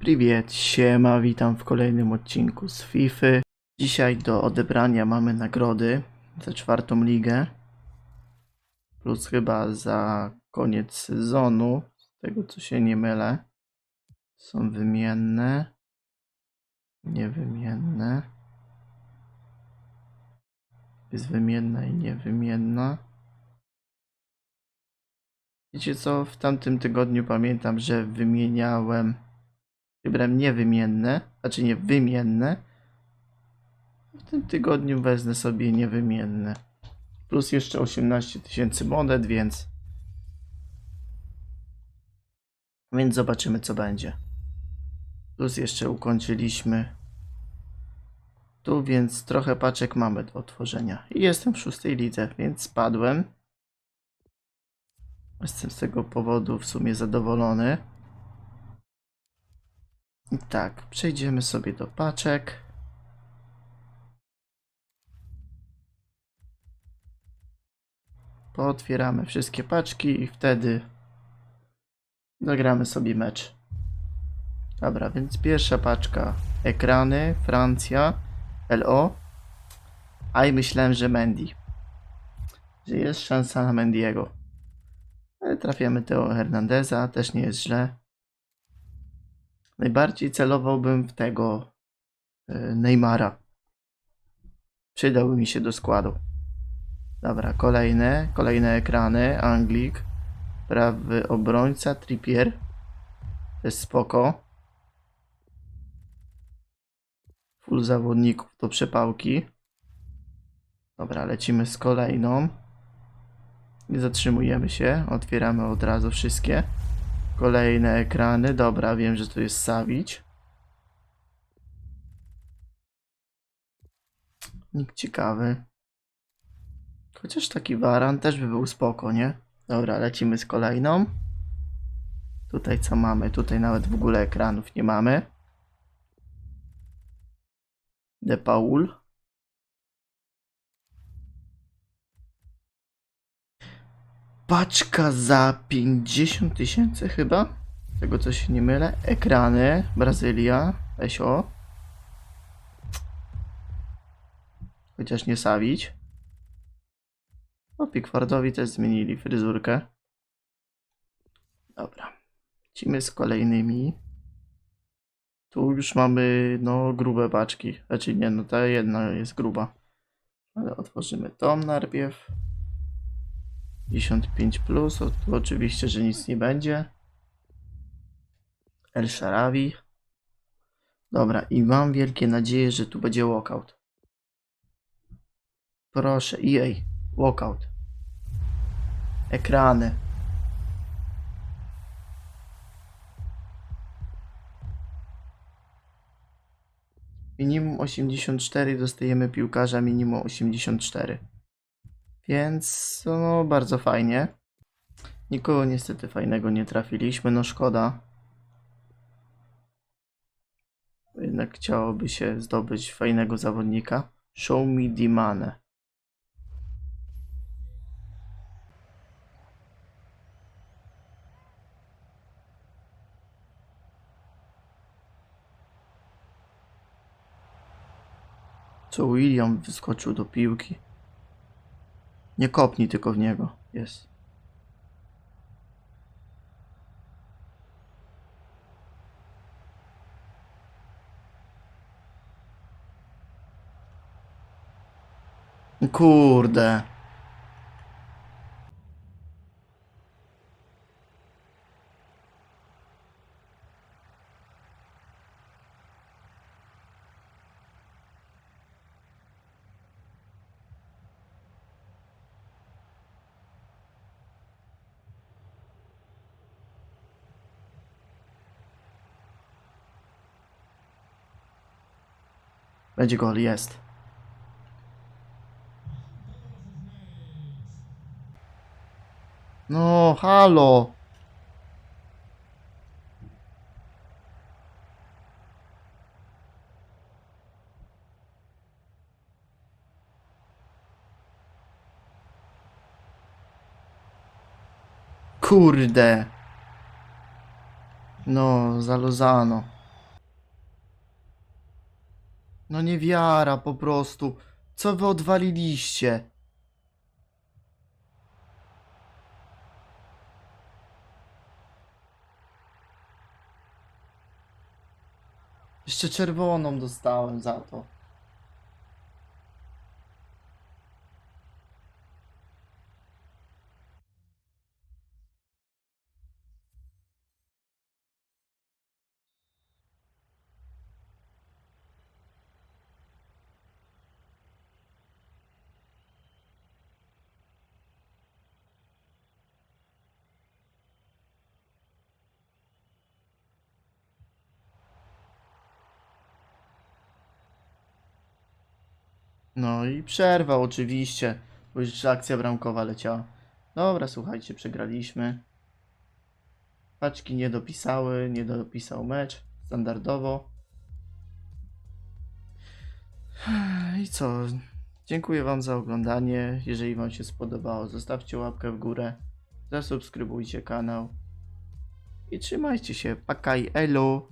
Priwiet, siema, witam w kolejnym odcinku z FIFA. Dzisiaj do odebrania mamy nagrody za czwartą ligę. Plus chyba za koniec sezonu, z tego co się nie mylę. Są wymienne. Niewymienne. Jest wymienna i niewymienna. Wiecie co, w tamtym tygodniu pamiętam, że wymieniałem Wybrałem niewymienne, znaczy nie wymienne. W tym tygodniu wezmę sobie niewymienne. Plus jeszcze 18 tysięcy monet, więc... Więc zobaczymy co będzie. Plus jeszcze ukończyliśmy tu, więc trochę paczek mamy do otworzenia. I jestem w szóstej lidze, więc spadłem. Jestem z tego powodu w sumie zadowolony. Tak, przejdziemy sobie do paczek. Pootwieramy wszystkie paczki i wtedy zagramy sobie mecz. Dobra, więc pierwsza paczka. Ekrany, Francja, LO. A i myślałem, że Mendy. Że jest szansa na Mendiego. Ale trafiamy Teo Hernandeza, też nie jest źle. Najbardziej celowałbym w tego y, Neymara. Przydałby mi się do składu. Dobra, kolejne, kolejne ekrany. Anglik, prawy obrońca, Trippier. To jest spoko. Full zawodników do przepałki. Dobra, lecimy z kolejną. Nie zatrzymujemy się, otwieramy od razu wszystkie. Kolejne ekrany. Dobra, wiem, że to jest Savić. Nikt ciekawy. Chociaż taki waran też by był spoko, nie? Dobra, lecimy z kolejną. Tutaj co mamy? Tutaj nawet w ogóle ekranów nie mamy. De Paul. Paczka za 50 tysięcy chyba. Tego co się nie mylę. Ekrany. Brazylia. SO. Chociaż nie sawić. O, Pickfordowi też zmienili fryzurkę. Dobra. Lecimy z kolejnymi. Tu już mamy, no, grube paczki. Znaczy nie, no ta jedna jest gruba. Ale otworzymy tą najpierw. 55 plus, o, oczywiście, że nic nie będzie. El Sharawi. Dobra, i mam wielkie nadzieje, że tu będzie walkout. Proszę, EA, walkout. Ekrany. Minimum 84 dostajemy piłkarza minimum 84. Więc no bardzo fajnie. Nikogo niestety fajnego nie trafiliśmy, no szkoda. Jednak chciałoby się zdobyć fajnego zawodnika. Show me the money. Co William wyskoczył do piłki. Nie kopnij tylko w niego. Jest. Kurde. Będzie gol, jest. No, halo. Kurde. No, za Lozano. No nie wiara po prostu. Co wy odwaliliście? Jeszcze czerwoną dostałem za to. No i przerwa oczywiście, bo już akcja bramkowa leciała. Dobra, słuchajcie, przegraliśmy. Paczki nie dopisały, nie dopisał mecz, standardowo. I co? Dziękuję Wam za oglądanie. Jeżeli Wam się spodobało, zostawcie łapkę w górę, zasubskrybujcie kanał i trzymajcie się. Pakaj, elo!